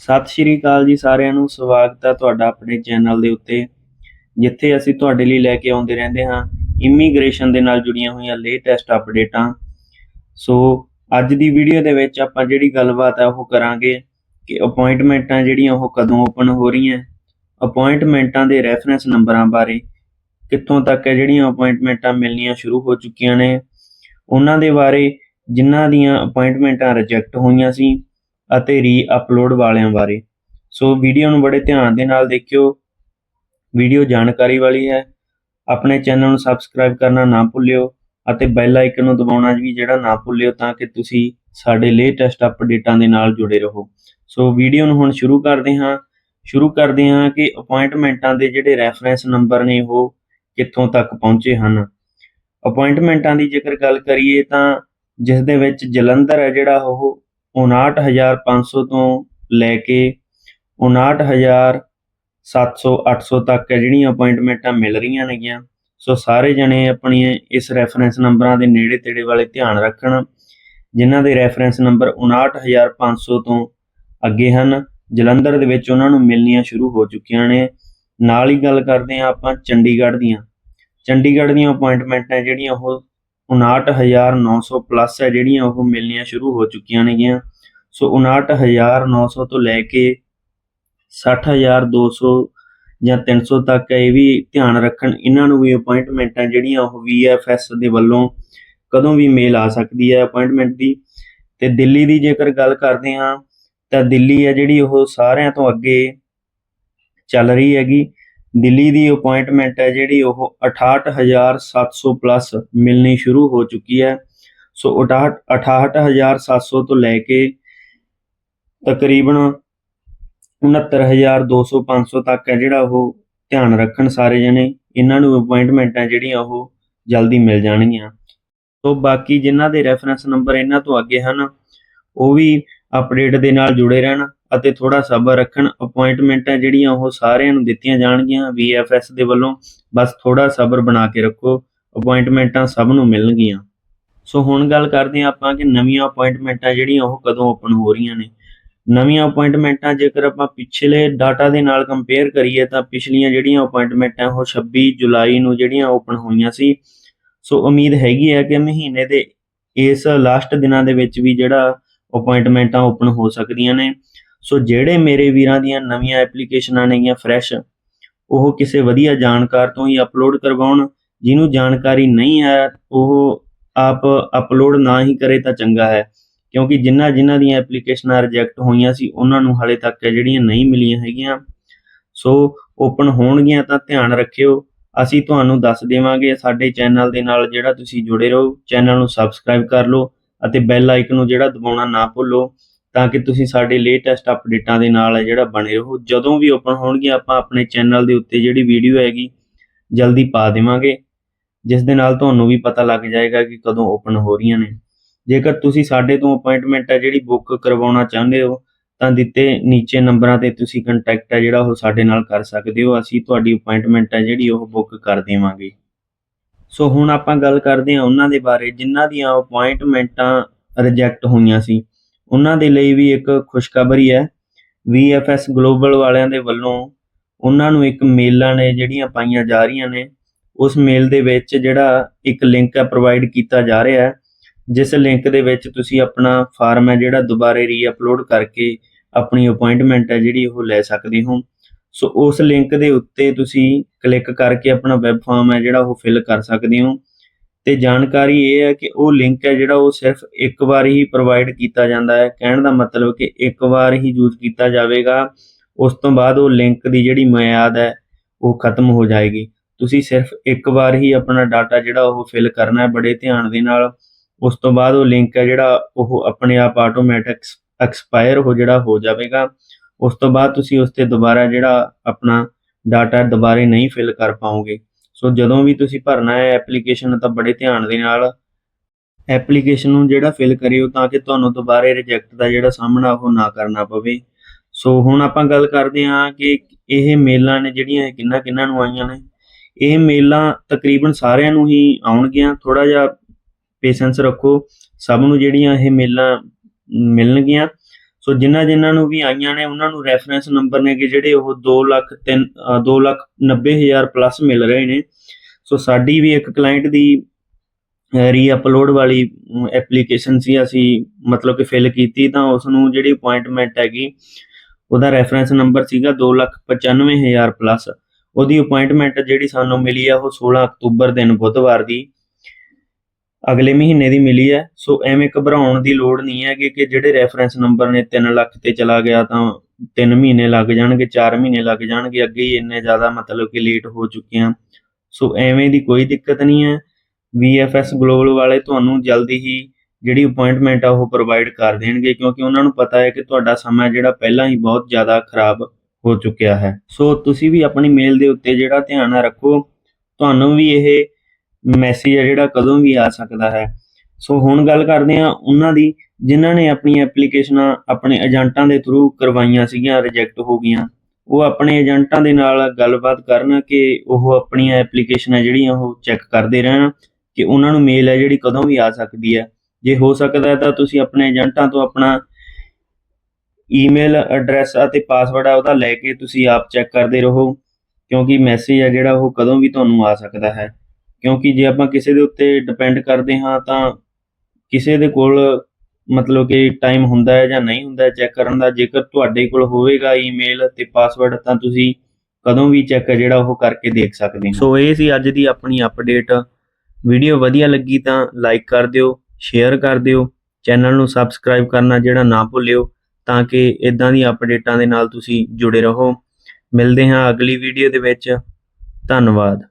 ਸਤਿ ਸ਼੍ਰੀ ਅਕਾਲ ਜੀ ਸਾਰਿਆਂ ਨੂੰ। ਸਵਾਗਤ ਹੈ ਤੁਹਾਡਾ ਆਪਣੇ ਚੈਨਲ ਦੇ ਉੱਤੇ, ਜਿੱਥੇ ਅਸੀਂ ਤੁਹਾਡੇ ਲਈ ਲੈ ਕੇ ਆਉਂਦੇ ਰਹਿੰਦੇ ਹਾਂ। ਇਮੀਗ੍ਰੇਸ਼ਨ ਦੇ ਨਾਲ ਜੁੜੀਆਂ ਹੋਈਆਂ ਲੇਟੈਸਟ ਅਪਡੇਟਾਂ। ਸੋ ਅੱਜ ਦੀ ਵੀਡੀਓ ਦੇ ਵਿੱਚ ਆਪਾਂ ਜਿਹੜੀ ਗੱਲਬਾਤ ਹੈ ਉਹ ਕਰਾਂਗੇ ਕਿ ਅਪਾਇੰਟਮੈਂਟਾਂ ਜਿਹੜੀਆਂ ਉਹ ਕਦੋਂ ਓਪਨ ਹੋ ਰਹੀਆਂ। ਅਪਾਇੰਟਮੈਂਟਾਂ ਦੇ ਰੈਫਰੈਂਸ ਨੰਬਰਾਂ ਬਾਰੇ ਕਿੱਥੋਂ ਤੱਕ ਹੈ ਜਿਹੜੀਆਂ ਅਪਾਇੰਟਮੈਂਟਾਂ ਮਿਲਣੀਆਂ ਸ਼ੁਰੂ ਹੋ ਚੁੱਕੀਆਂ ਨੇ। ਉਹਨਾਂ ਦੇ ਬਾਰੇ ਜਿਨ੍ਹਾਂ ਦੀਆਂ ਅਪਾਇੰਟਮੈਂਟਾਂ ਰਿਜੈਕਟ ਹੋਈਆਂ ਸੀ ਅਤੇ ਰੀ ਅਪਲੋਡ ਵਾਲਿਆਂ ਬਾਰੇ। ਸੋ ਵੀਡੀਓ ਨੂੰ ਬੜੇ ਧਿਆਨ ਦੇ ਨਾਲ ਦੇਖਿਓ। ਵੀਡੀਓ ਜਾਣਕਾਰੀ ਵਾਲੀ ਹੈ। ਆਪਣੇ ਚੈਨਲ ਨੂੰ ਸਬਸਕ੍ਰਾਈਬ ਕਰਨਾ ਨਾ ਭੁੱਲਿਓ ਅਤੇ ਬੈਲ ਆਈਕਨ ਨੂੰ ਦਬਾਉਣਾ ਵੀ ਜਿਹੜਾ ਨਾ ਭੁੱਲਿਓ ਤਾਂ ਕਿ ਤੁਸੀਂ ਸਾਡੇ ਲੇਟੈਸਟ ਅਪਡੇਟਾਂ ਦੇ ਨਾਲ ਜੁੜੇ ਰਹੋ। ਸੋ ਵੀਡੀਓ ਨੂੰ ਹੁਣ ਸ਼ੁਰੂ ਕਰਦੇ ਹਾਂ। ਸ਼ੁਰੂ ਕਰਦੇ ਹਾਂ ਕਿ ਅਪਾਇੰਟਮੈਂਟਾਂ ਦੇ ਜਿਹੜੇ ਰੈਫਰੈਂਸ ਨੰਬਰ ਨੇ ਉਹ ਕਿੱਥੋਂ ਤੱਕ ਪਹੁੰਚੇ ਹਨ। ਅਪਾਇੰਟਮੈਂਟਾਂ ਦੀ ਜੇਕਰ ਗੱਲ ਕਰੀਏ ਤਾਂ ਜਿਸ ਦੇ ਵਿੱਚ ਜਲੰਧਰ ਹੈ ਜਿਹੜਾ ਉਹ 59500 ਤੋਂ ਲੈ ਕੇ 59700 800 ਤੱਕ ਹੈ ਜਿਹੜੀਆਂ ਅਪਾਇੰਟਮੈਂਟਾਂ ਮਿਲ ਰਹੀਆਂ ਨੇਗੀਆਂ। ਸੋ ਸਾਰੇ ਜਣੇ ਆਪਣੀ ਇਸ ਰੈਫਰੈਂਸ ਨੰਬਰਾਂ ਦੇ ਨੇੜੇ ਤੇੜੇ ਵਾਲੇ ਧਿਆਨ ਰੱਖਣ, ਜਿਨ੍ਹਾਂ ਦੇ ਰੈਫਰੈਂਸ ਨੰਬਰ 59500 ਤੋਂ ਅੱਗੇ ਹਨ। ਜਲੰਧਰ ਦੇ ਵਿੱਚ ਉਹਨਾਂ ਨੂੰ ਮਿਲਣੀਆਂ ਸ਼ੁਰੂ ਹੋ ਚੁੱਕੀਆਂ ਨੇ। ਨਾਲ ਹੀ ਗੱਲ ਕਰਦੇ ਹਾਂ ਆਪਾਂ ਚੰਡੀਗੜ੍ਹ ਦੀਆਂ। ਚੰਡੀਗੜ੍ਹ ਦੀਆਂ ਅਪਾਇੰਟਮੈਂਟਾਂ ਜਿਹੜੀਆਂ ਉਹ 59900 ਪਲੱਸ ਹੈ ਜਿਹੜੀਆਂ ਉਹ ਮਿਲਣੀਆਂ ਸ਼ੁਰੂ ਹੋ ਚੁੱਕੀਆਂ ਨੇਗੀਆਂ। ਸੋ 59900 ਤੋਂ ਲੈ ਕੇ 60200 ਜਾਂ 300 ਤੱਕ ਇਹ ਵੀ ਧਿਆਨ ਰੱਖਣ। ਇਹਨਾਂ ਨੂੰ ਵੀ ਅਪਾਇੰਟਮੈਂਟਾਂ ਜਿਹੜੀਆਂ ਉਹ VFS ਦੇ ਵੱਲੋਂ ਕਦੋਂ ਵੀ ਮੇਲ ਆ ਸਕਦੀ ਹੈ ਅਪਾਇੰਟਮੈਂਟ ਦੀ। ਤੇ ਦਿੱਲੀ ਦੀ ਜੇਕਰ ਗੱਲ ਕਰਦੇ ਹਾਂ, ਤਾਂ ਦਿੱਲੀ ਹੈ ਜਿਹੜੀ ਉਹ ਸਾਰਿਆਂ ਤੋਂ ਅੱਗੇ ਚੱਲ ਰਹੀ ਹੈਗੀ। ਦਿੱਲੀ ਦੀ ਅਪਾਇੰਟਮੈਂਟ ਹੈ ਜਿਹੜੀ ਉਹ 68700 ਪਲੱਸ ਮਿਲਣੀ ਸ਼ੁਰੂ ਹੋ ਚੁੱਕੀ ਹੈ। ਸੋ 68 68700 ਤੋਂ ਲੈ ਕੇ ਤਕਰੀਬਨ 69200 500 ਤੱਕ ਹੈ ਜਿਹੜਾ ਉਹ ਧਿਆਨ ਰੱਖਣ ਸਾਰੇ ਜਣੇ। ਇਹਨਾਂ ਨੂੰ ਅਪਾਇੰਟਮੈਂਟਾਂ ਜਿਹੜੀਆਂ ਉਹ ਜਲਦੀ ਮਿਲ ਜਾਣਗੀਆਂ। ਸੋ ਬਾਕੀ ਜਿਨ੍ਹਾਂ ਦੇ ਰੈਫਰੈਂਸ ਨੰਬਰ ਇਹਨਾਂ ਤੋਂ ਅੱਗੇ ਹਨ, ਉਹ ਵੀ ਅਪਡੇਟ ਦੇ ਨਾਲ ਜੁੜੇ ਰਹਿਣ। ਅਤੇ ਥੋੜਾ ਸਬਰ ਰੱਖਣ ਅਪਾਇੰਟਮੈਂਟਾਂ ਜਿਹੜੀਆਂ ਉਹ ਸਾਰਿਆਂ ਨੂੰ ਦਿੱਤੀਆਂ ਜਾਣਗੀਆਂ VFS ਦੇ ਵੱਲੋਂ। ਬਸ ਥੋੜਾ ਸਬਰ ਬਣਾ ਕੇ ਰੱਖੋ ਅਪਾਇੰਟਮੈਂਟਾਂ ਸਭ ਨੂੰ ਮਿਲਣਗੀਆਂ। ਸੋ ਹੁਣ ਗੱਲ ਕਰਦੇ ਹਾਂ ਆਪਾਂ ਕਿ ਨਵੀਆਂ ਅਪਾਇੰਟਮੈਂਟਾਂ ਜਿਹੜੀਆਂ ਉਹ ਕਦੋਂ ਓਪਨ ਹੋ ਰਹੀਆਂ ਨੇ। ਨਵੀਆਂ ਅਪਾਇੰਟਮੈਂਟਾਂ ਜੇਕਰ ਆਪਾਂ ਪਿਛਲੇ ਡਾਟਾ ਦੇ ਨਾਲ ਕੰਪੇਅਰ ਕਰੀਏ ਤਾਂ ਪਿਛਲੀਆਂ ਜਿਹੜੀਆਂ ਅਪਾਇੰਟਮੈਂਟਾਂ ਉਹ 26 ਜੁਲਾਈ ਨੂੰ ਜਿਹੜੀਆਂ ਓਪਨ ਹੋਈਆਂ ਸੀ। ਸੋ ਉਮੀਦ ਹੈਗੀ ਹੈ ਕਿ ਮਹੀਨੇ ਦੇ ਇਸ ਲਾਸਟ ਦਿਨਾਂ ਦੇ ਵਿੱਚ ਵੀ ਜਿਹੜਾ ਅਪਾਇੰਟਮੈਂਟਾਂ ਓਪਨ ਹੋ ਸਕਦੀਆਂ ਨੇ। ਸੋ ਜਿਹੜੇ ਮੇਰੇ ਵੀਰਾਂ ਦੀਆਂ ਨਵੀਆਂ ਐਪਲੀਕੇਸ਼ਨਾਂ ਨੇਗੀਆਂ ਫਰੈਸ਼ ਉਹ ਕਿਸੇ ਵਧੀਆ ਜਾਣਕਾਰ ਤੋਂ ਹੀ ਅਪਲੋਡ ਕਰਵਾਉਣ, ਜਿਹਨੂੰ ਜਾਣਕਾਰੀ ਨਹੀਂ ਹੈ, ਉਹ ਆਪ ਅਪਲੋਡ ਨਾ ਹੀ ਕਰੇ ਤਾਂ ਚੰਗਾ ਹੈ। ਕਿਉਂਕਿ ਜਿਨ੍ਹਾਂ ਜਿਨ੍ਹਾਂ ਦੀਆਂ ਐਪਲੀਕੇਸ਼ਨਾਂ ਰਿਜੈਕਟ ਹੋਈਆਂ ਸੀ, ਉਹਨਾਂ ਨੂੰ ਹਾਲੇ ਤੱਕ ਜਿਹੜੀਆਂ ਨਹੀਂ ਮਿਲੀਆਂ ਹੈਗੀਆਂ। ਸੋ ਓਪਨ ਹੋਣਗੀਆਂ ਤਾਂ ਧਿਆਨ ਰੱਖਿਓ। ਅਸੀਂ ਤੁਹਾਨੂੰ ਦੱਸ ਦੇਵਾਂਗੇ ਸਾਡੇ ਚੈਨਲ ਦੇ ਨਾਲ ਜਿਹੜਾ ਤੁਸੀਂ ਜੁੜੇ ਰਹੋ। ਚੈਨਲ ਨੂੰ ਸਬਸਕ੍ਰਾਈਬ ਕਰ ਲਓ ਅਤੇ ਬੈਲ ਆਈਕਨ ਨੂੰ ਜਿਹੜਾ ਦਬਾਉਣਾ ਨਾ ਭੁੱਲੋ। ਤਾਂ ਕਿ ਤੁਸੀਂ ਸਾਡੇ ਲੇਟੈਸਟ ਅਪਡੇਟਾਂ ਦੇ ਨਾਲ ਜਿਹੜਾ ਬਣੇ ਰਹੋ। ਜਦੋਂ ਵੀ ਓਪਨ ਹੋਣਗੀਆਂ, ਆਪਾਂ ਆਪਣੇ ਚੈਨਲ ਦੇ ਉੱਤੇ ਜਿਹੜੀ ਵੀਡੀਓ ਹੈਗੀ, ਜਲਦੀ ਪਾ ਦੇਵਾਂਗੇ। ਜਿਸ ਦੇ ਨਾਲ ਤੁਹਾਨੂੰ ਵੀ ਪਤਾ ਲੱਗ ਜਾਏਗਾ ਕਿ ਕਦੋਂ ਓਪਨ ਹੋ ਰਹੀਆਂ ਨੇ। ਜੇਕਰ ਤੁਸੀਂ ਸਾਡੇ ਤੋਂ ਅਪਾਇੰਟਮੈਂਟ ਹੈ ਜਿਹੜੀ ਬੁੱਕ ਕਰਵਾਉਣਾ ਚਾਹੁੰਦੇ ਹੋ, ਤਾਂ ਦਿੱਤੇ ਨੀਚੇ ਨੰਬਰਾਂ ਤੇ ਤੁਸੀਂ ਕੰਟੈਕਟ ਹੈ ਜਿਹੜਾ ਉਹ ਸਾਡੇ ਨਾਲ ਕਰ ਸਕਦੇ ਹੋ। ਅਸੀਂ ਤੁਹਾਡੀ ਅਪਾਇੰਟਮੈਂਟ ਹੈ ਜਿਹੜੀ ਉਹ ਬੁੱਕ ਕਰ ਦੇਵਾਂਗੇ। ਸੋ ਹੁਣ ਆਪਾਂ ਗੱਲ ਕਰਦੇ ਹਾਂ ਉਹਨਾਂ ਦੇ ਬਾਰੇ, ਜਿਨ੍ਹਾਂ ਦੀਆਂ ਅਪਾਇੰਟਮੈਂਟਾਂ ਰਿਜੈਕਟ ਹੋਈਆਂ ਸੀ। ਉਹਨਾਂ ਦੇ ਲਈ ਵੀ ਇੱਕ ਖੁਸ਼ਖਬਰੀ ਹੈ। VFS ਗਲੋਬਲ ਵਾਲਿਆਂ ਦੇ ਵੱਲੋਂ ਉਹਨਾਂ ਨੂੰ ਇੱਕ ਮੇਲਾਂ ਨੇ ਜਿਹੜੀਆਂ ਪਾਈਆਂ ਜਾ ਰਹੀਆਂ ਨੇ, ਉਸ ਮੇਲ ਦੇ ਵਿੱਚ ਜਿਹੜਾ ਇੱਕ ਲਿੰਕ ਹੈ ਪ੍ਰੋਵਾਈਡ ਕੀਤਾ ਜਾ ਰਿਹਾ ਹੈ। ਜਿਸ ਲਿੰਕ ਦੇ ਵਿੱਚ ਤੁਸੀਂ ਆਪਣਾ ਫਾਰਮ ਹੈ ਜਿਹੜਾ ਦੁਬਾਰੇ ਰੀਅਪਲੋਡ ਕਰਕੇ ਆਪਣੀ ਅਪਾਇੰਟਮੈਂਟ ਹੈ ਜਿਹੜੀ ਉਹ ਲੈ ਸਕਦੇ ਹੋ। ਸੋ ਉਸ ਲਿੰਕ ਦੇ ਉੱਤੇ ਤੁਸੀਂ ਕਲਿੱਕ ਕਰਕੇ ਆਪਣਾ ਵੈਬ ਫਾਰਮ ਹੈ ਜਿਹੜਾ ਉਹ ਫਿਲ ਕਰ ਸਕਦੇ ਹੋ। ਤੇ ਜਾਣਕਾਰੀ ਇਹ ਹੈ ਕਿ ਉਹ ਲਿੰਕ ਹੈ ਜਿਹੜਾ ਉਹ ਸਿਰਫ ਇੱਕ ਵਾਰ ਹੀ ਪ੍ਰੋਵਾਈਡ ਕੀਤਾ ਜਾਂਦਾ ਹੈ। ਕਹਿਣ ਦਾ ਮਤਲਬ ਕਿ ਇੱਕ ਵਾਰ ਹੀ ਯੂਜ਼ ਕੀਤਾ ਜਾਵੇਗਾ। ਉਸ ਤੋਂ ਬਾਅਦ ਉਹ ਲਿੰਕ ਦੀ ਜਿਹੜੀ ਮਿਆਦ ਹੈ, ਉਹ ਖਤਮ ਹੋ ਜਾਏਗੀ। ਤੁਸੀਂ ਸਿਰਫ ਇੱਕ ਵਾਰ ਹੀ ਆਪਣਾ ਡਾਟਾ ਜਿਹੜਾ ਉਹ ਫਿਲ ਕਰਨਾ ਹੈ ਬੜੇ ਧਿਆਨ ਦੇ ਨਾਲ। ਉਸ ਤੋਂ ਬਾਅਦ ਉਹ ਲਿੰਕ ਹੈ ਜਿਹੜਾ ਉਹ ਆਪਣੇ ਆਪ ਆਟੋਮੈਟਿਕ ਐਕਸਪਾਇਰ ਹੋ ਜਿਹੜਾ ਹੋ ਜਾਵੇਗਾ। ਉਸ ਤੋਂ ਬਾਅਦ ਤੁਸੀਂ ਉਸ ਤੇ ਦੁਬਾਰਾ ਜਿਹੜਾ ਆਪਣਾ ਡਾਟਾ ਦੁਬਾਰੇ ਨਹੀਂ ਫਿਲ ਕਰ ਪਾਓਗੇ। ਸੋ ਜਦੋਂ ਵੀ ਤੁਸੀਂ ਭਰਨਾ ਹੈ ਐਪਲੀਕੇਸ਼ਨ ਤਾਂ ਬੜੇ ਧਿਆਨ ਦੇ ਨਾਲ ਐਪਲੀਕੇਸ਼ਨ ਨੂੰ ਜਿਹੜਾ ਫਿਲ ਕਰਿਓ ਤਾਂ ਕਿ ਤੁਹਾਨੂੰ ਦੁਬਾਰੇ ਰਿਜੈਕਟ ਦਾ ਜਿਹੜਾ ਸਾਹਮਣਾ ਉਹ ਨਾ ਕਰਨਾ ਪਵੇ। ਸੋ ਹੁਣ ਆਪਾਂ ਗੱਲ ਕਰਦੇ ਹਾਂ ਕਿ ਇਹ ਮੇਲਾਂ ਨੇ ਜਿਹੜੀਆਂ ਇਹ ਕਿੰਨਾ ਕਿੰਨਾ ਨੂੰ ਆਈਆਂ ਨੇ। ਇਹ ਮੇਲਾਂ ਤਕਰੀਬਨ ਸਾਰਿਆਂ ਨੂੰ ਹੀ ਆਉਣਗੀਆਂ। ਥੋੜਾ ਜਿਹਾ ਪੇਸ਼ੈਂਸ ਰੱਖੋ। ਸਭ ਨੂੰ ਜਿਹੜੀਆਂ ਇਹ ਮੇਲਾਂ ਮਿਲਣਗੀਆਂ। ਸੋ ਜਿਨ੍ਹਾਂ ਜਿਨ੍ਹਾਂ ਨੂੰ ਵੀ ਆਈਆਂ ਨੇ, ਉਹਨਾਂ ਨੂੰ ਰੈਫਰੈਂਸ ਨੰਬਰ ਨੇ ਕਿ ਜਿਹੜੇ ਉਹ 2 ਲੱਖ 3 2 ਲੱਖ 90 ਹਜ਼ਾਰ ਪਲੱਸ ਮਿਲ ਰਹੇ ਨੇ। ਸੋ ਸਾਡੀ ਵੀ ਇੱਕ ਕਲਾਇੰਟ ਦੀ ਰੀਅਪਲੋਡ ਵਾਲੀ ਐਪਲੀਕੇਸ਼ਨ ਸੀ, ਅਸੀਂ ਮਤਲਬ ਕਿ ਫਿਲ ਕੀਤੀ ਤਾਂ ਉਸ ਨੂੰ ਜਿਹੜੀ ਅਪਾਇੰਟਮੈਂਟ ਹੈਗੀ, ਉਹਦਾ ਰੈਫਰੈਂਸ ਨੰਬਰ ਸੀਗਾ 295000 ਪਲੱਸ ਉਹਦੀ ਅਪਾਇੰਟਮੈਂਟ ਜਿਹੜੀ ਸਾਨੂੰ ਮਿਲੀ ਆ ਉਹ 16 ਅਕਤੂਬਰ ਦਿਨ ਬੁੱਧਵਾਰ ਦੀ। ਅਗਲੇ ਮਹੀਨੇ ਦੀ ਮਿਲੀ ਹੈ। ਸੋ ਐਵੇਂ ਘਬਰਾਉਣ ਦੀ ਲੋੜ ਨਹੀਂ ਹੈ ਕਿ ਜਿਹੜੇ ਰੈਫਰੈਂਸ ਨੰਬਰ ਨੇ 3 ਲੱਖ ਤੇ ਚਲਾ ਗਿਆ ਤਾਂ 3 ਮਹੀਨੇ ਲੱਗ ਜਾਣਗੇ 4 ਮਹੀਨੇ ਲੱਗ ਜਾਣਗੇ, ਅੱਗੇ ਹੀ ਇੰਨੇ ਜ਼ਿਆਦਾ ਮਤਲਬ ਕਿ ਲੇਟ ਹੋ ਚੁੱਕੇ ਆ ਸੋ ਐਵੇਂ ਦੀ ਕੋਈ ਦਿੱਕਤ ਨਹੀਂ ਹੈ। VFS ਗਲੋਬਲ ਵਾਲੇ ਤੁਹਾਨੂੰ ਜਲਦੀ ਹੀ ਜਿਹੜੀ ਅਪਾਇੰਟਮੈਂਟ ਆ ਉਹ ਪ੍ਰੋਵਾਈਡ ਕਰ ਦੇਣਗੇ ਕਿਉਂਕਿ ਉਹਨਾਂ ਨੂੰ ਪਤਾ ਹੈ ਕਿ ਤੁਹਾਡਾ ਸਮਾਂ ਜਿਹੜਾ ਪਹਿਲਾਂ ਹੀ ਬਹੁਤ ਜ਼ਿਆਦਾ ਖਰਾਬ ਹੋ ਚੁੱਕਿਆ ਹੈ। ਸੋ ਤੁਸੀਂ ਵੀ ਆਪਣੀ ਮੇਲ ਦੇ ਉੱਤੇ ਜਿਹੜਾ ਧਿਆਨ ਰੱਖੋ। ਤੁਹਾਨੂੰ ਵੀ ਇਹ ਮੈਸੇਜ ਹੈ ਜਿਹੜਾ ਕਦੋਂ ਵੀ ਆ ਸਕਦਾ ਹੈ। ਸੋ ਹੁਣ ਗੱਲ ਕਰਦੇ ਹਾਂ ਉਹਨਾਂ ਦੀ, ਜਿਨ੍ਹਾਂ ਨੇ ਆਪਣੀ ਐਪਲੀਕੇਸ਼ਨਾਂ ਆਪਣੇ ਏਜੰਟਾਂ ਦੇ ਥਰੂ ਕਰਵਾਈਆਂ ਸੀਗੀਆਂ ਰਿਜੈਕਟ ਹੋ ਗਈਆਂ। ਉਹ ਆਪਣੇ ਏਜੰਟਾਂ ਦੇ ਨਾਲ ਗੱਲਬਾਤ ਕਰਨ ਕਿ ਉਹ ਆਪਣੀਆਂ ਐਪਲੀਕੇਸ਼ਨਾਂ ਜਿਹੜੀਆਂ ਉਹ ਚੈੱਕ ਕਰਦੇ ਰਹਿਣ ਕਿ ਉਹਨਾਂ ਨੂੰ ਮੇਲ ਹੈ ਜਿਹੜੀ ਕਦੋਂ ਵੀ ਆ ਸਕਦੀ ਹੈ। ਜੇ ਹੋ ਸਕਦਾ ਹੈ ਤਾਂ ਤੁਸੀਂ ਆਪਣੇ ਏਜੰਟਾਂ ਤੋਂ ਆਪਣਾ ਈਮੇਲ ਐਡਰੈਸ ਅਤੇ ਪਾਸਵਰਡ ਆ ਉਹਦਾ ਲੈ ਕੇ ਤੁਸੀਂ ਆਪ ਚੈੱਕ ਕਰਦੇ ਰਹੋ, ਕਿਉਂਕਿ ਮੈਸੇਜ ਆ ਜਿਹੜਾ ਉਹ ਕਦੋਂ ਵੀ ਤੁਹਾਨੂੰ ਆ ਸਕਦਾ ਹੈ। ਕਿਉਂਕਿ ਜੇ ਆਪਾਂ ਕਿਸੇ ਦੇ ਉੱਤੇ ਡਿਪੈਂਡ ਕਰਦੇ ਹਾਂ ਤਾਂ ਕਿਸੇ ਦੇ ਕੋਲ ਮਤਲਬ ਕਿ ਟਾਈਮ ਹੁੰਦਾ ਹੈ ਜਾਂ ਨਹੀਂ ਹੁੰਦਾ ਚੈੱਕ ਕਰਨ ਦਾ, ਜੇਕਰ ਤੁਹਾਡੇ ਕੋਲ ਹੋਵੇਗਾ ਈਮੇਲ ਤੇ ਪਾਸਵਰਡ ਤਾਂ ਤੁਸੀਂ ਕਦੋਂ ਵੀ ਚੈੱਕ ਜਿਹੜਾ ਉਹ ਕਰਕੇ ਦੇਖ ਸਕਦੇ ਹੋ। ਸੋ ਇਹ ਸੀ ਅੱਜ ਦੀ ਆਪਣੀ ਅਪਡੇਟ ਵੀਡੀਓ ਵਧੀਆ ਲੱਗੀ ਤਾਂ ਲਾਈਕ ਕਰ ਦਿਓ ਸ਼ੇਅਰ ਕਰ ਦਿਓ ਚੈਨਲ ਨੂੰ ਸਬਸਕ੍ਰਾਈਬ ਕਰਨਾ ਜਿਹੜਾ ਨਾ ਭੁੱਲਿਓ ਤਾਂ ਕਿ ਇਦਾਂ ਦੀਆਂ ਅਪਡੇਟਾਂ ਦੇ ਨਾਲ ਤੁਸੀਂ ਜੁੜੇ ਰਹੋ। ਮਿਲਦੇ ਹਾਂ ਅਗਲੀ ਵੀਡੀਓ ਦੇ ਵਿੱਚ। ਧੰਨਵਾਦ।